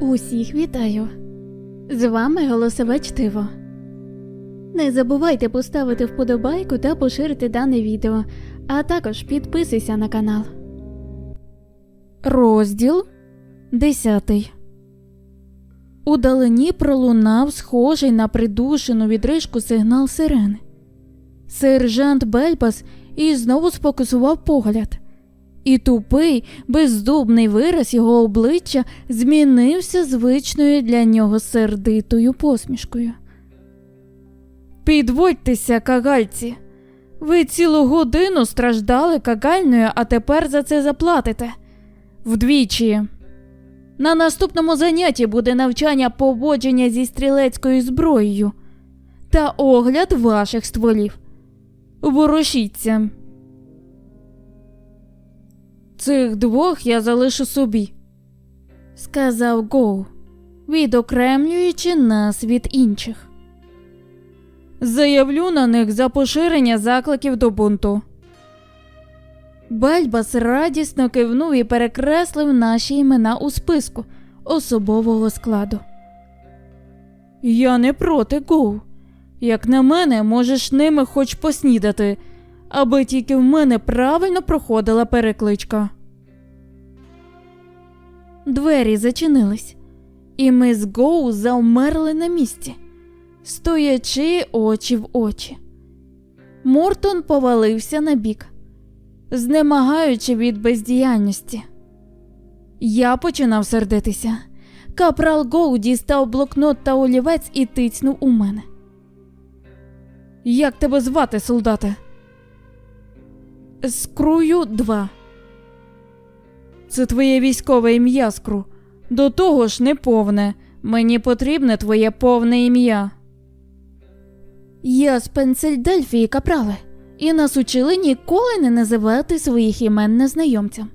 Усіх вітаю! З вами голосове чтиво. Не забувайте поставити вподобайку та поширити дане відео, а також підписуйся на канал. Розділ 10 Удалині пролунав схожий на придушену відрижку сигнал сирени. Сержант Бельбас і знову сфокусував погляд. І тупий, бездубний вираз його обличчя змінився звичною для нього сердитою посмішкою. Підводьтеся, кагальці. Ви цілу годину страждали кагальною, а тепер за це заплатите. Вдвічі. На наступному занятті буде навчання поводження зі стрілецькою зброєю та огляд ваших стволів. Ворушіться. Цих двох я залишу собі, сказав Гоу, відокремлюючи нас від інших. Заявлю на них за поширення закликів до бунту. Бельбас радісно кивнув і перекреслив наші імена у списку особового складу. Я не проти Гоу. Як на мене, можеш ними хоч поснідати, аби тільки в мене правильно проходила перекличка. Двері зачинились, і ми з Гоу завмерли на місці, стоячи очі в очі. Мортон повалився на бік, знемагаючи від бездіяльності. Я починав сердитися. Капрал Гоу дістав блокнот та олівець і тицнув у мене. Як тебе звати, солдате? Скрую 2. Це твоє військове ім'я, Скру. До того ж неповне. Мені потрібне твоє повне ім'я. Я з Пенсельдельфії, капрале, і нас учили ніколи не називати своїх імен незнайомцям.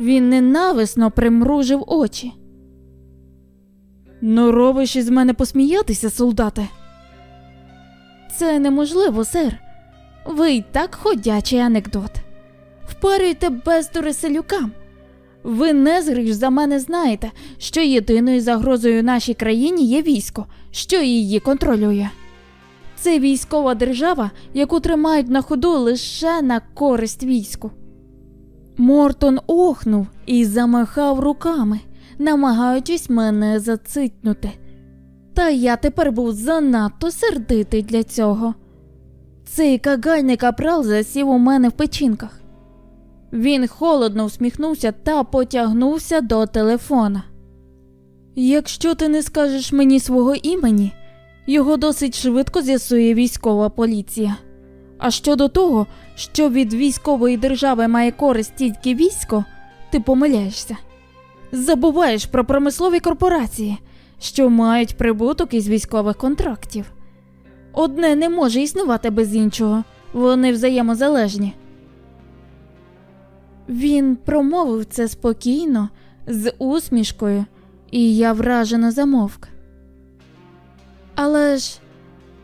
Він ненависно примружив очі. Ну, робиш із мене посміятися, солдате? Це неможливо, сер. Ви й так ходячий анекдот. Впарюйте бездури селюкам. Ви не зріж за мене знаєте, що єдиною загрозою нашій країні є військо, що її контролює. Це військова держава, яку тримають на ходу лише на користь війську. Мортон охнув і замахав руками, намагаючись мене зацитнути. Та я тепер був занадто сердитий для цього. Цей кагальний капрал засів у мене в печінках. Він холодно всміхнувся та потягнувся до телефона. Якщо ти не скажеш мені свого імені, його досить швидко з'ясує військова поліція. А щодо того, що від військової держави має користь тільки військо, ти помиляєшся. Забуваєш про промислові корпорації, що мають прибуток із військових контрактів. Одне не може існувати без іншого, вони взаємозалежні. Він промовив це спокійно, з усмішкою, і я вражено замовк. Але ж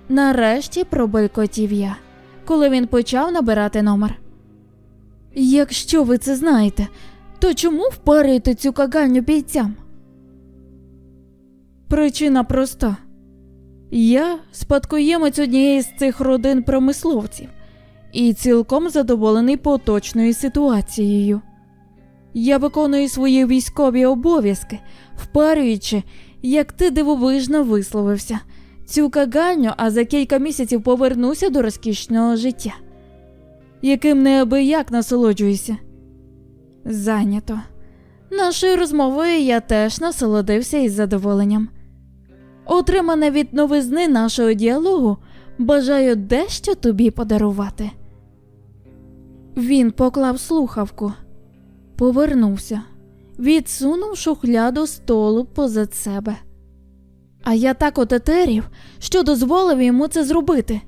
нарешті пробойкотів я, коли він почав набирати номер. Якщо ви це знаєте, то чому впарюєте цю кагальню бійцям? Причина проста. Я спадкоємець однієї з цих родин промисловців і цілком задоволений поточною ситуацією. Я виконую свої військові обов'язки, впарюючи, як ти дивовижно висловився, цю кагальню, а за кілька місяців повернуся до розкішного життя, яким неабияк насолоджуюся. Зайнято. Нашою розмовою я теж насолодився із задоволенням. Отримане від новизни нашого діалогу, бажаю дещо тобі подарувати. Він поклав слухавку, повернувся, відсунув шухляду столу позад себе. А я так отетерів, що дозволив йому це зробити.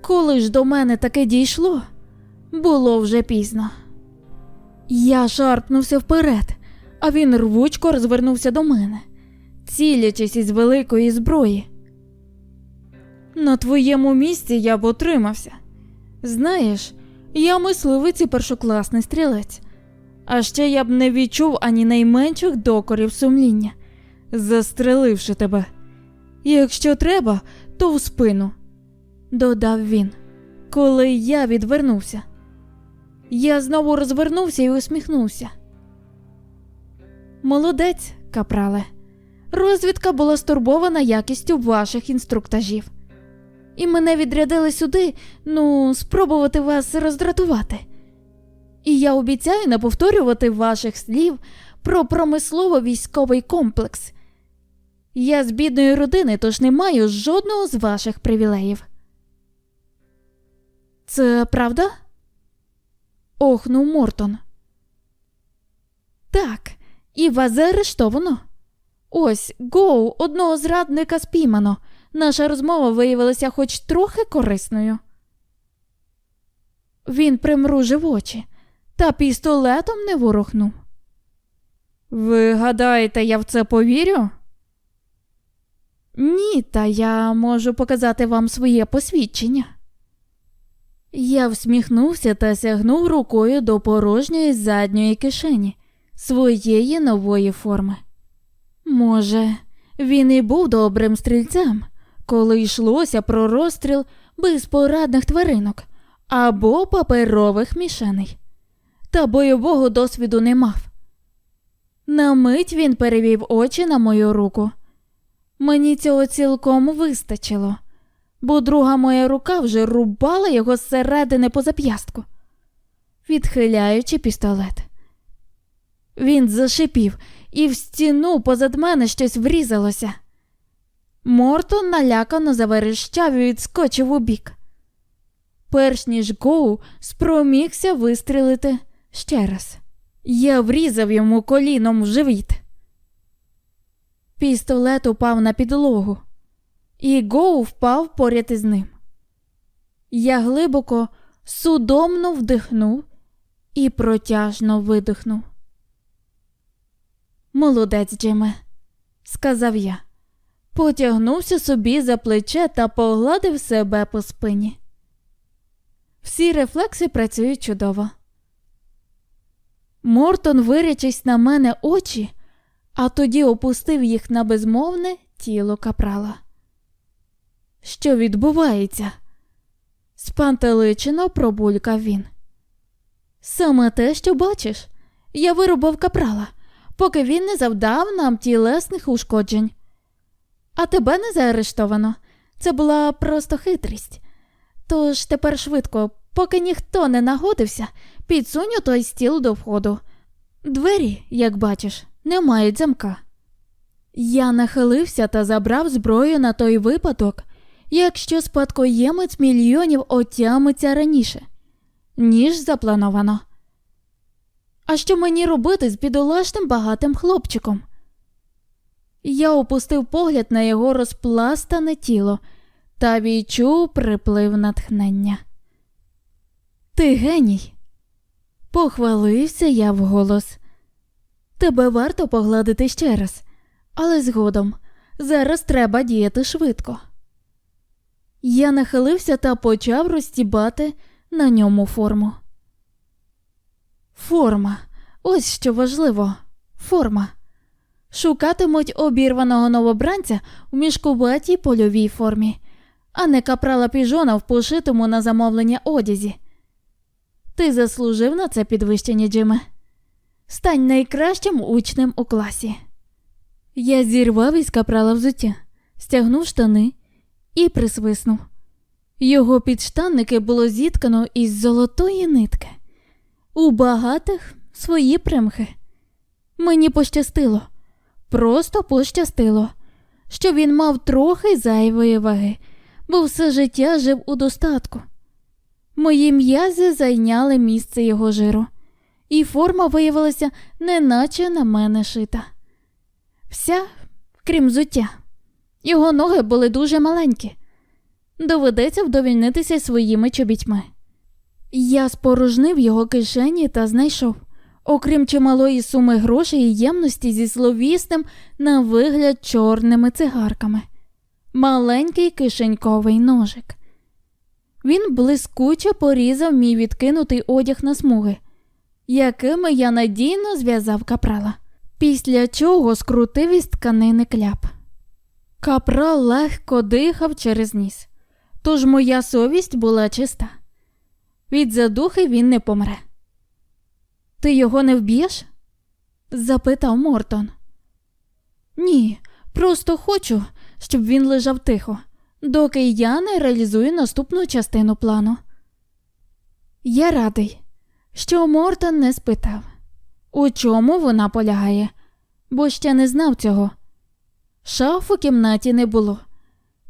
Коли ж до мене таке дійшло, було вже пізно. Я шарпнувся вперед, а він рвучко розвернувся до мене, цілячись із великої зброї. На твоєму місці я б утримався. Знаєш, я мисливець і першокласний стрілець. А ще я б не відчув ані найменших докорів сумління, застреливши тебе. Якщо треба, то в спину, додав він, коли я відвернувся. Я знову розвернувся і усміхнувся. Молодець, капрале. Розвідка була стурбована якістю ваших інструктажів. І мене відрядили сюди, ну, спробувати вас роздратувати. І я обіцяю не повторювати ваших слів про промислово-військовий комплекс. Я з бідної родини, тож не маю жодного з ваших привілеїв. Це правда? охнув Мортон. Так, і вас заарештовано. Ось Гоу, одного зрадника спіймано. Наша розмова виявилася хоч трохи корисною. Він примружив очі та пістолетом не ворухнув. Ви гадаєте, я в це повірю? Ні, та я можу показати вам своє посвідчення. Я всміхнувся та сягнув рукою до порожньої задньої кишені своєї нової форми. Може, він і був добрим стрільцем, коли йшлося про розстріл безпорадних тваринок або паперових мішеней, та бойового досвіду не мав. На мить він перевів очі на мою руку. Мені цього цілком вистачило, бо друга моя рука вже рубала його зсередини по зап'ястку, відхиляючи пістолет. Він зашипів, і в стіну позад мене щось врізалося. Мортон налякано заверещав і відскочив у бік. Перш ніж Гоу спромігся вистрілити ще раз. Я врізав йому коліном в живіт. Пістолет упав на підлогу, і Гоу впав поряд із ним. Я глибоко, судомно вдихнув і протяжно видихнув. Молодець, Джиме, сказав я, потягнувся собі за плече та погладив себе по спині. Всі рефлекси працюють чудово. Мортон, вирячись на мене очі, а тоді опустив їх на безмовне тіло капрала. Що відбувається? Спантеличено пробулькав він. Саме те, що бачиш, я вирубав капрала, поки він не завдав нам тілесних ушкоджень. А тебе не заарештовано. Це була просто хитрість. Тож тепер швидко, поки ніхто не нагодився, підсунь той стіл до входу. Двері, як бачиш, не мають замка. Я нахилився та забрав зброю на той випадок, якщо спадкоємець мільйонів отямиться раніше, ніж заплановано. А що мені робити з бідолашним багатим хлопчиком? Я опустив погляд на його розпластане тіло та відчув приплив натхнення. Ти геній, похвалився я вголос. Тебе варто погладити ще раз, але згодом зараз треба діяти швидко. Я нахилився та почав розтібати на ньому форму. Форма. Ось що важливо форма. Шукатимуть обірваного новобранця у мішкуватій польовій формі, а не капрала піжона в пошитому на замовлення одязі. Ти заслужив на це підвищення, Джиме. Стань найкращим учнем у класі. Я зірвав із капрала взуття, стягнув штани і присвиснув. Його підштанники було зіткано із золотої нитки. У багатих свої примхи. Мені пощастило, просто пощастило, що він мав трохи зайвої ваги, бо все життя жив у достатку. Мої м'язи зайняли місце його жиру, і форма виявилася неначе на мене шита. Вся, крім зуття, його ноги були дуже маленькі. Доведеться вдовільнитися своїми чобітьми. Я спорожнив його кишені та знайшов, окрім чималої суми грошей і ємності зі зловісним на вигляд чорними цигарками, маленький кишеньковий ножик. Він блискуче порізав мій відкинутий одяг на смуги. якими я надійно зв'язав капрала, після чого скрутив із тканини кляп. Капрал легко дихав через ніс, тож моя совість була чиста. Від задухи він не помре. Ти його не вб'єш? запитав Мортон. Ні, просто хочу, щоб він лежав тихо, доки я не реалізую наступну частину плану. Я радий, що Мортон не спитав, у чому вона полягає, бо ще не знав цього. Шаф у кімнаті не було,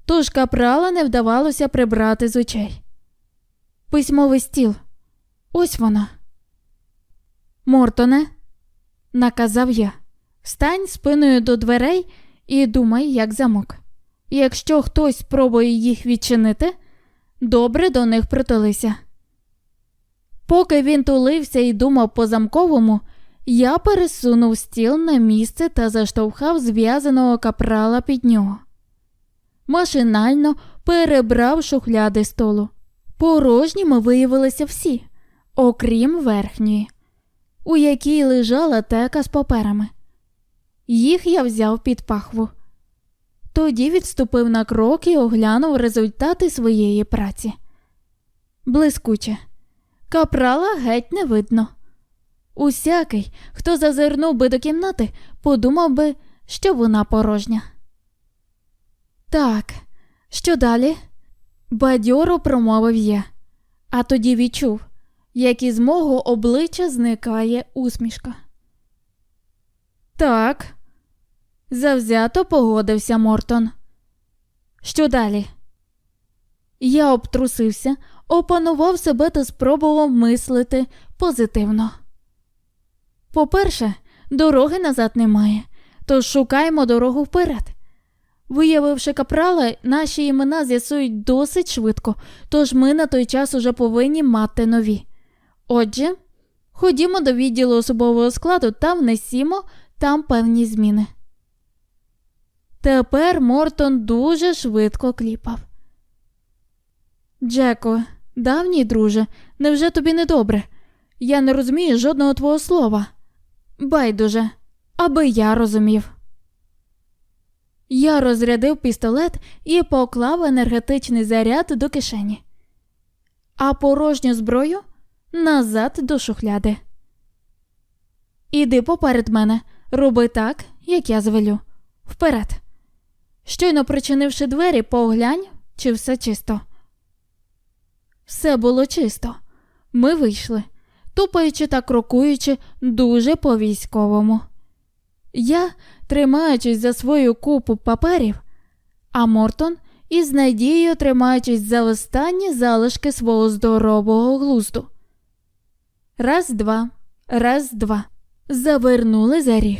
тож капрала не вдавалося прибрати з очей. Письмовий стіл. Ось вона. Мортоне, наказав я, стань спиною до дверей і думай, як замок. Якщо хтось спробує їх відчинити, добре до них притулися. Поки він тулився і думав по замковому, я пересунув стіл на місце та заштовхав зв'язаного капрала під нього. Машинально перебрав шухляди столу. Порожніми виявилися всі, окрім верхньої, у якій лежала тека з паперами. Їх я взяв під пахву. Тоді відступив на крок і оглянув результати своєї праці. Блискуче, капрала геть не видно. Усякий, хто зазирнув би до кімнати, подумав би, що вона порожня. Так, що далі? Бадьоро промовив я, а тоді відчув, як із мого обличчя зникає усмішка. Так, завзято погодився Мортон. Що далі? Я обтрусився, опанував себе та спробував мислити позитивно. По-перше, дороги назад немає, тож шукаємо дорогу вперед. Виявивши капрала, наші імена з'ясують досить швидко, тож ми на той час уже повинні мати нові. Отже, ходімо до відділу особового складу та внесімо там певні зміни. Тепер Мортон дуже швидко кліпав. Джеко, давній друже, невже тобі не добре? Я не розумію жодного твого слова. Байдуже, аби я розумів. Я розрядив пістолет і поклав енергетичний заряд до кишені, а порожню зброю назад до шухляди. Іди поперед мене, роби так, як я звелю. Вперед. Щойно причинивши двері, поглянь, чи все чисто. Все було чисто. Ми вийшли, тупаючи та крокуючи дуже по військовому. Я, тримаючись за свою купу паперів, а Мортон із надією тримаючись за останні залишки свого здорового глузду. Раз, два, раз, два. Завернули за ріг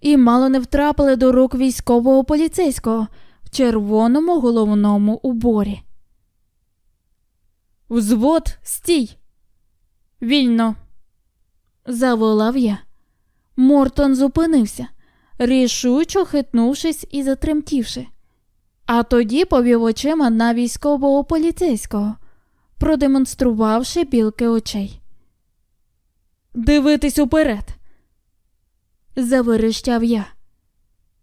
і мало не втрапили до рук військового поліцейського в червоному головному уборі. Взвод, стій. Вільно. заволав я. Мортон зупинився, рішучо хитнувшись і затремтівши, а тоді повів очима на військового поліцейського, продемонструвавши білки очей. Дивитись уперед, заверещав я.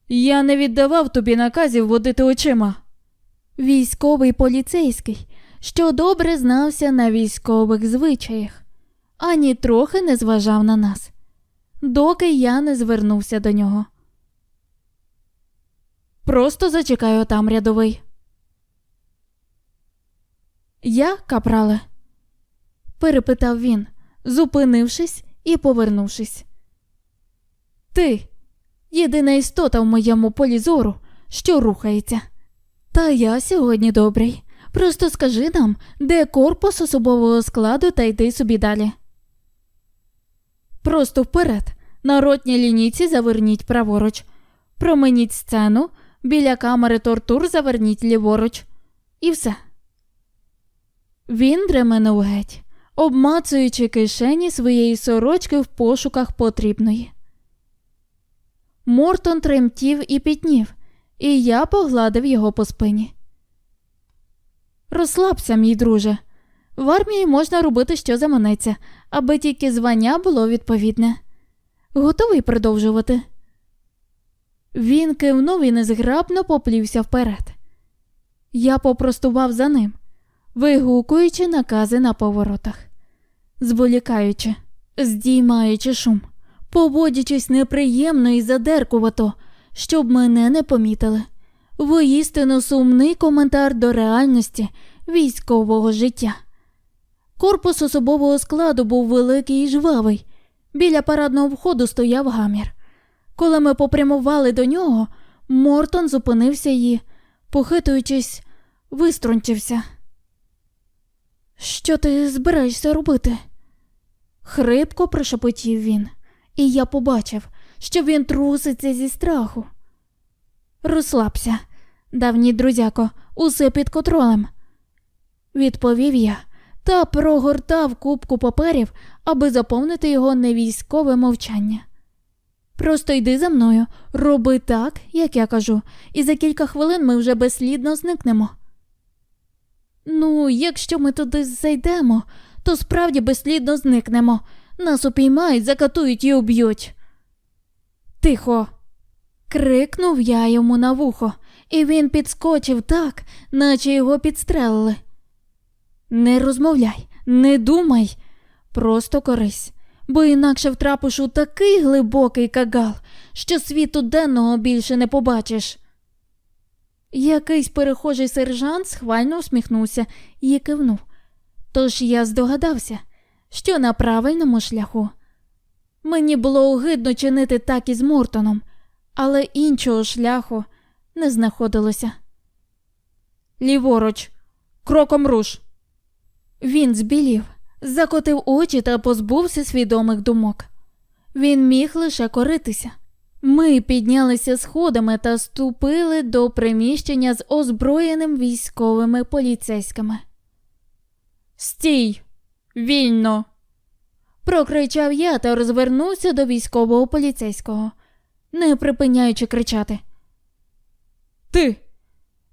Я не віддавав тобі наказів водити очима. Військовий поліцейський, що добре знався на військових звичаях, ані трохи не зважав на нас доки я не звернувся до нього. Просто зачекаю там рядовий. Я, капрале? перепитав він, зупинившись і повернувшись. Ти єдина істота в моєму полі зору, що рухається. Та я сьогодні добрий. Просто скажи нам, де корпус особового складу, та йди собі далі. Просто вперед. На ротній лінійці заверніть праворуч. Променіть сцену, біля камери тортур заверніть ліворуч. І все. Він дременув геть, обмацуючи кишені своєї сорочки в пошуках потрібної. Мортон тремтів і пітнів, і я погладив його по спині. Розслабся, мій друже. В армії можна робити, що заманеться, аби тільки звання було відповідне. Готовий продовжувати. Він кивнув і незграбно поплівся вперед. Я попростував за ним, вигукуючи накази на поворотах, зволікаючи, здіймаючи шум, поводячись неприємно і задеркувато, щоб мене не помітили. Воістину сумний коментар до реальності військового життя. Корпус особового складу був великий і жвавий. Біля парадного входу стояв гамір. Коли ми попрямували до нього, Мортон зупинився і, похитуючись, виструнчився. Що ти збираєшся робити? Хрипко прошепотів він, і я побачив, що він труситься зі страху. Розслабся, давній друзяко, усе під контролем, відповів я та прогортав кубку паперів, аби заповнити його невійськове мовчання. Просто йди за мною, роби так, як я кажу, і за кілька хвилин ми вже безслідно зникнемо. Ну, якщо ми туди зайдемо, то справді безслідно зникнемо. Нас упіймають, закатують і уб'ють. Тихо. крикнув я йому на вухо, і він підскочив так, наче його підстрелили. Не розмовляй, не думай, просто корись, бо інакше втрапиш у такий глибокий кагал, що світу денного більше не побачиш. Якийсь перехожий сержант схвально усміхнувся і кивнув. Тож я здогадався, що на правильному шляху. Мені було огидно чинити так із Мортоном, але іншого шляху не знаходилося. Ліворуч, кроком руш. Він збілів, закотив очі та позбувся свідомих думок. Він міг лише коритися. Ми піднялися сходами та ступили до приміщення з озброєним військовими поліцейськими. Стій, вільно. прокричав я та розвернувся до військового поліцейського, не припиняючи кричати. Ти,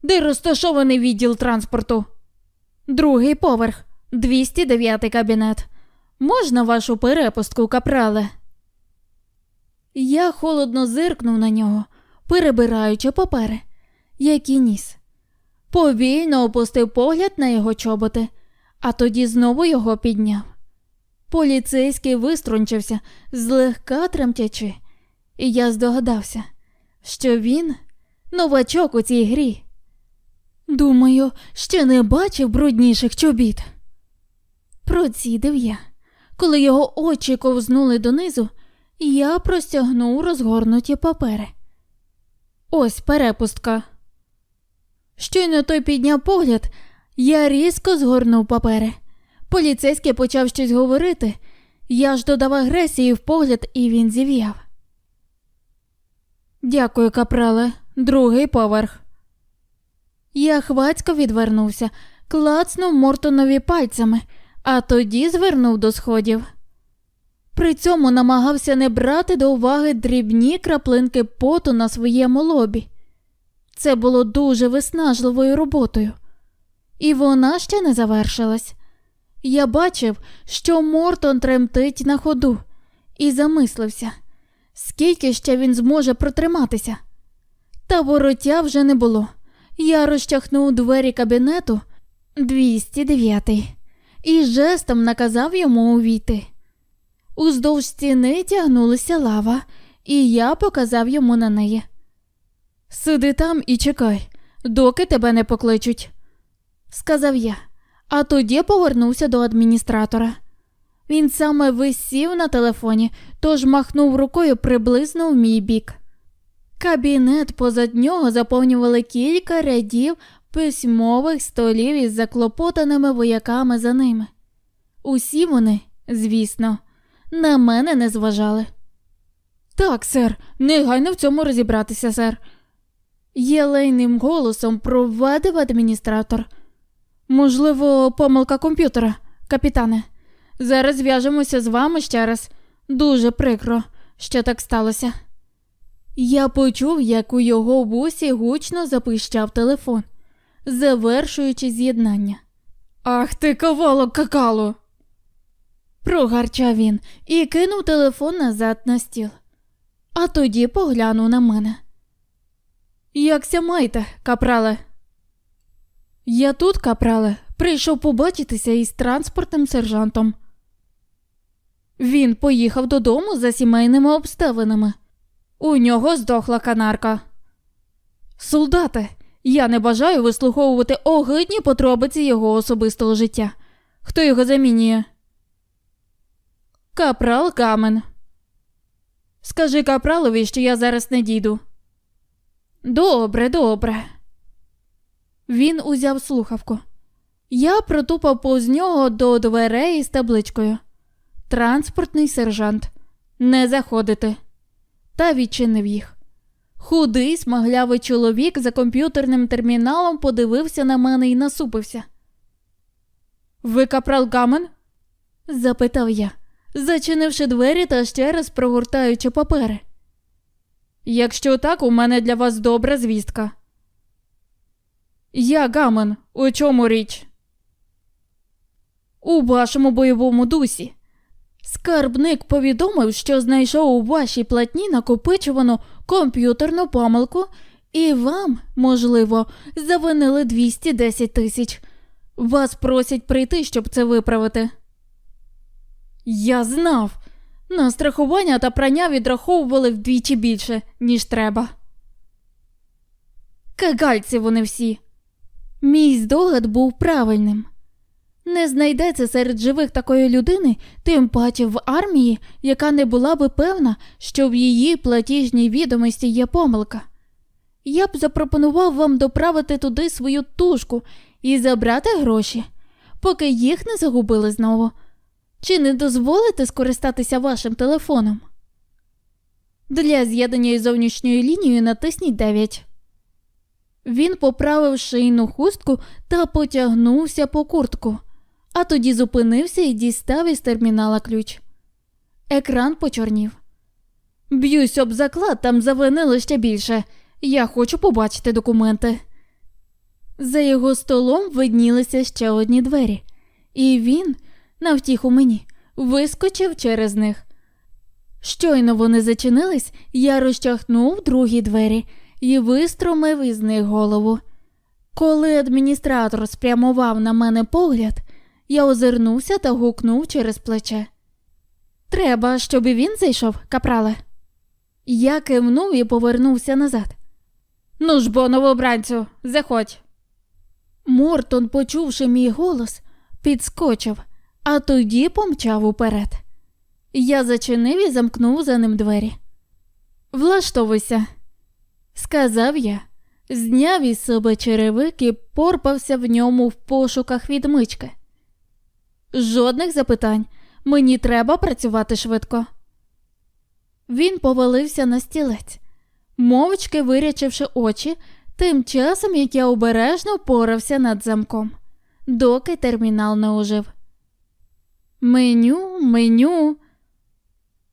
де розташований відділ транспорту? Другий поверх, 209 кабінет. Можна вашу перепустку, капрале? Я холодно зиркнув на нього, перебираючи папери, які ніс. Повільно опустив погляд на його чоботи, а тоді знову його підняв. Поліцейський виструнчився, злегка тремтячи, і я здогадався, що він новачок у цій грі. Думаю, ще не бачив брудніших чобіт. Процідив я. Коли його очі ковзнули донизу, я простягнув розгорнуті папери. Ось перепустка. Щойно той підняв погляд, я різко згорнув папери. Поліцейський почав щось говорити. Я ж додав агресії в погляд, і він зів'яв. Дякую, капрале, другий поверх. Я хвацько відвернувся, клацнув Мортонові пальцями, а тоді звернув до сходів. При цьому намагався не брати до уваги дрібні краплинки поту на своєму лобі. Це було дуже виснажливою роботою, і вона ще не завершилась. Я бачив, що Мортон тремтить на ходу, і замислився, скільки ще він зможе протриматися. Та вороття вже не було. Я розчахнув двері кабінету 209 і жестом наказав йому увійти. Уздовж стіни тягнулася лава, і я показав йому на неї. Сиди там і чекай, доки тебе не покличуть, сказав я, а тоді повернувся до адміністратора. Він саме висів на телефоні, тож махнув рукою приблизно в мій бік. Кабінет позад нього заповнювали кілька рядів письмових столів із заклопотаними вояками за ними. Усі вони, звісно, на мене не зважали. Так, сер, негайно в цьому розібратися, сер. Єлейним голосом провадив адміністратор. Можливо, помилка комп'ютера, капітане. Зараз зв'яжемося з вами ще раз. Дуже прикро, що так сталося. Я почув, як у його вусі гучно запищав телефон, завершуючи з'єднання. Ах ти ковало какало. Прогарчав він і кинув телефон назад на стіл. А тоді поглянув на мене. Якся маєте, капрале? Я тут, капрале, прийшов побачитися із транспортним сержантом. Він поїхав додому за сімейними обставинами. У нього здохла канарка. Солдате, я не бажаю вислуховувати огидні подробиці його особистого життя. Хто його замінює? Капрал Камен. Скажи капралові, що я зараз не дійду. Добре, добре. Він узяв слухавку. Я протупав повз нього до дверей із табличкою. Транспортний сержант. Не заходити. Та відчинив їх. Худий, смаглявий чоловік за комп'ютерним терміналом подивився на мене і насупився. Ви капрал Гамен? запитав я, зачинивши двері та ще раз прогортаючи папери. Якщо так, у мене для вас добра звістка. Я Гамен, у чому річ? У вашому бойовому дусі. Скарбник повідомив, що знайшов у вашій платні накопичувану комп'ютерну помилку, і вам, можливо, завинили 210 тисяч. Вас просять прийти, щоб це виправити. Я знав. На страхування та прання відраховували вдвічі більше, ніж треба. Кагальці вони всі. Мій здогад був правильним. Не знайдеться серед живих такої людини, тим паче в армії, яка не була би певна, що в її платіжній відомості є помилка. Я б запропонував вам доправити туди свою тушку і забрати гроші, поки їх не загубили знову. Чи не дозволите скористатися вашим телефоном? Для з'єднання із зовнішньою лінією натисніть 9. Він поправив шийну хустку та потягнувся по куртку, а тоді зупинився і дістав із термінала ключ. Екран почорнів. Б'юсь об заклад, там завинили ще більше. Я хочу побачити документи. За його столом виднілися ще одні двері, і він, на втіху мені, вискочив через них. Щойно вони зачинились, я розчахнув другі двері і вистромив із них голову. Коли адміністратор спрямував на мене погляд, я озирнувся та гукнув через плече. Треба, щоб і він зайшов, капрале. Я кивнув і повернувся назад. Ну ж бо, новобранцю, заходь. Мортон, почувши мій голос, підскочив, а тоді помчав уперед. Я зачинив і замкнув за ним двері. Влаштовуйся, сказав я, зняв із себе черевик і порпався в ньому в пошуках відмички. Жодних запитань, мені треба працювати швидко. Він повалився на стілець, мовчки вирячивши очі, тим часом як я обережно порався над замком, доки термінал не ожив. Меню, меню,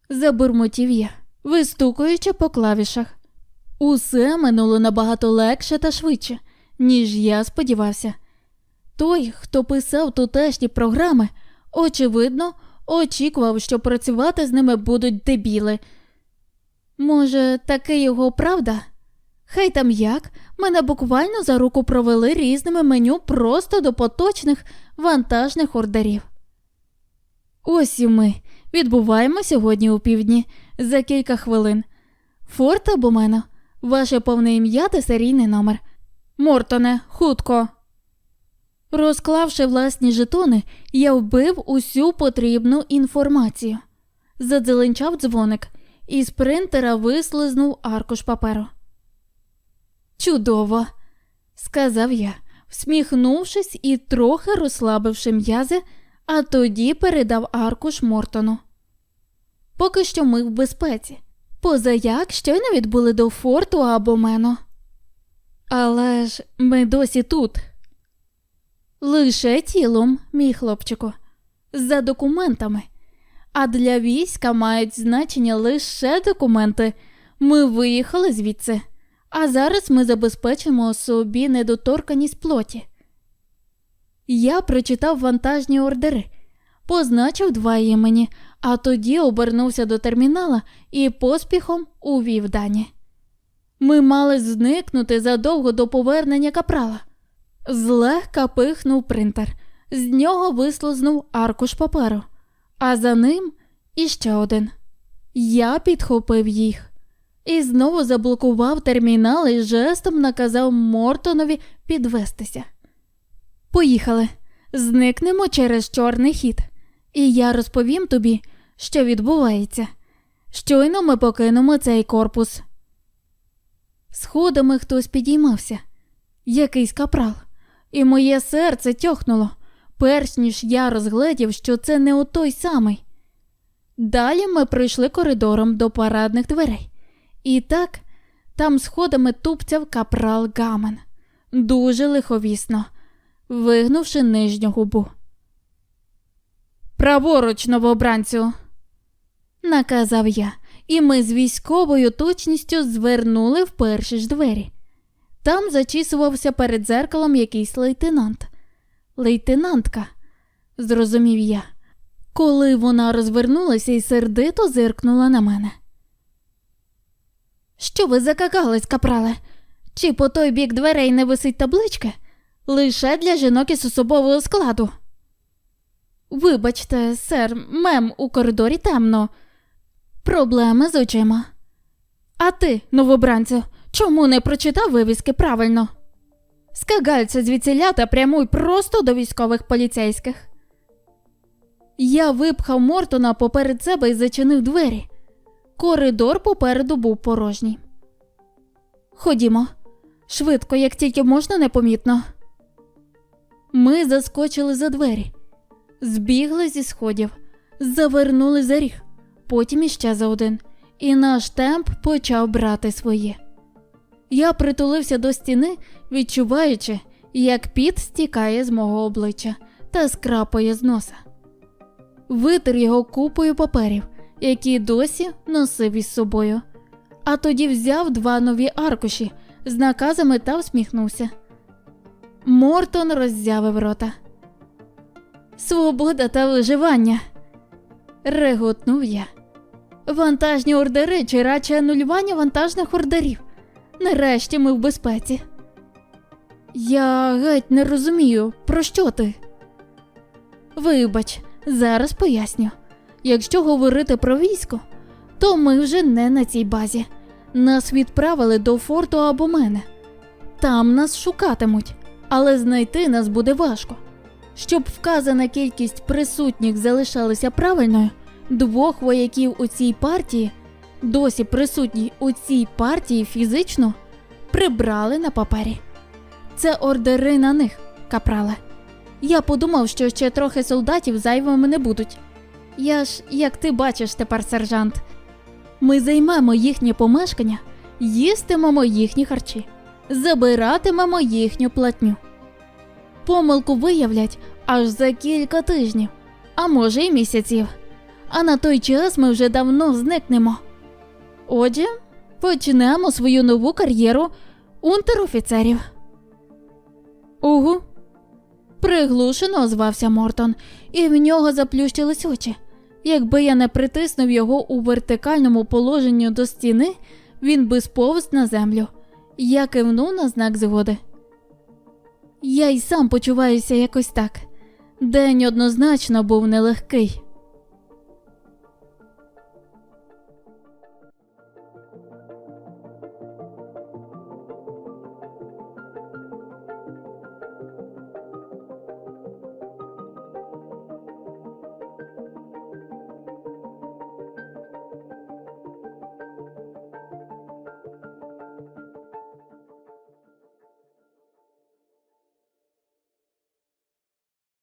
забурмотів я, вистукуючи по клавішах. Усе минуло набагато легше та швидше, ніж я сподівався. Той, хто писав тутешні програми, очевидно, очікував, що працювати з ними будуть дебіли. Може, таке його правда? Хай там як, мене буквально за руку провели різними меню просто до поточних вантажних ордерів. Ось і ми відбуваємо сьогодні у півдні за кілька хвилин. Форт або мено, ваше повне ім'я та серійний номер. Мортоне, хутко. Розклавши власні жетони, я вбив усю потрібну інформацію. Задзеленчав дзвоник, і з принтера вислизнув аркуш паперу. Чудово, сказав я, всміхнувшись і трохи розслабивши м'язи, а тоді передав аркуш Мортону. Поки що ми в безпеці, позаяк щойно відбули до форту або мено. Але ж ми досі тут. Лише тілом, мій хлопчику, за документами. А для війська мають значення лише документи. Ми виїхали звідси, а зараз ми забезпечимо собі недоторканість плоті. Я прочитав вантажні ордери, позначив два імені, а тоді обернувся до термінала і поспіхом увів дані. Ми мали зникнути задовго до повернення капрала. Злегка пихнув принтер, з нього вислизнув аркуш паперу, а за ним іще один. Я підхопив їх і знову заблокував термінал і жестом наказав Мортонові підвестися. Поїхали, зникнемо через чорний хід, і я розповім тобі, що відбувається. Щойно ми покинемо цей корпус. Сходами хтось підіймався, якийсь капрал, і моє серце тьохнуло, перш ніж я розгледів, що це не отой самий. Далі ми пройшли коридором до парадних дверей. І так, там сходами тупцяв капрал Гамен, дуже лиховісно, вигнувши нижню губу. Праворуч, новобранцю, наказав я, і ми з військовою точністю звернули в перші ж двері. Там зачісувався перед дзеркалом якийсь лейтенант. Лейтенантка, зрозумів я, коли вона розвернулася і сердито зиркнула на мене. Що ви закакались, капрале? Чи по той бік дверей не висить табличка? Лише для жінок із особового складу. Вибачте, сер, мем у коридорі темно. Проблеми з очима. А ти, новобранцю, чому не прочитав вивіски правильно? Скагальця звідсіля та прямуй просто до військових поліцейських. Я випхав Мортона поперед себе і зачинив двері. Коридор попереду був порожній. Ходімо, швидко, як тільки можна, непомітно. Ми заскочили за двері, збігли зі сходів, завернули за ріг, потім іще за один, і наш темп почав брати своє. Я притулився до стіни, відчуваючи, як піт стікає з мого обличчя та скрапає з носа. Витер його купою паперів, які досі носив із собою, а тоді взяв два нові аркуші з наказами та всміхнувся. Мортон роззявив рота. Свобода та виживання. реготнув я. Вантажні ордери чи радше анулювання вантажних ордерів. Нарешті ми в безпеці. Я геть не розумію, про що ти? Вибач, зараз поясню. Якщо говорити про військо, то ми вже не на цій базі. Нас відправили до форту або мене. Там нас шукатимуть, але знайти нас буде важко. Щоб вказана кількість присутніх залишалася правильною, двох вояків у цій партії, досі присутній у цій партії фізично, прибрали на папері. Це ордери на них, капрале. Я подумав, що ще трохи солдатів зайвими не будуть. Я ж, як ти бачиш тепер, сержант, ми займемо їхнє помешкання, їстимемо їхні харчі, забиратимемо їхню платню. Помилку виявлять аж за кілька тижнів, а може й місяців. А на той час ми вже давно зникнемо. Отже, почнемо свою нову кар'єру унтер-офіцерів. Угу. Приглушено озвався Мортон, і в нього заплющились очі. Якби я не притиснув його у вертикальному положенні до стіни, він би сповз на землю. Я кивнув на знак згоди. Я й сам почуваюся якось так. День однозначно був нелегкий.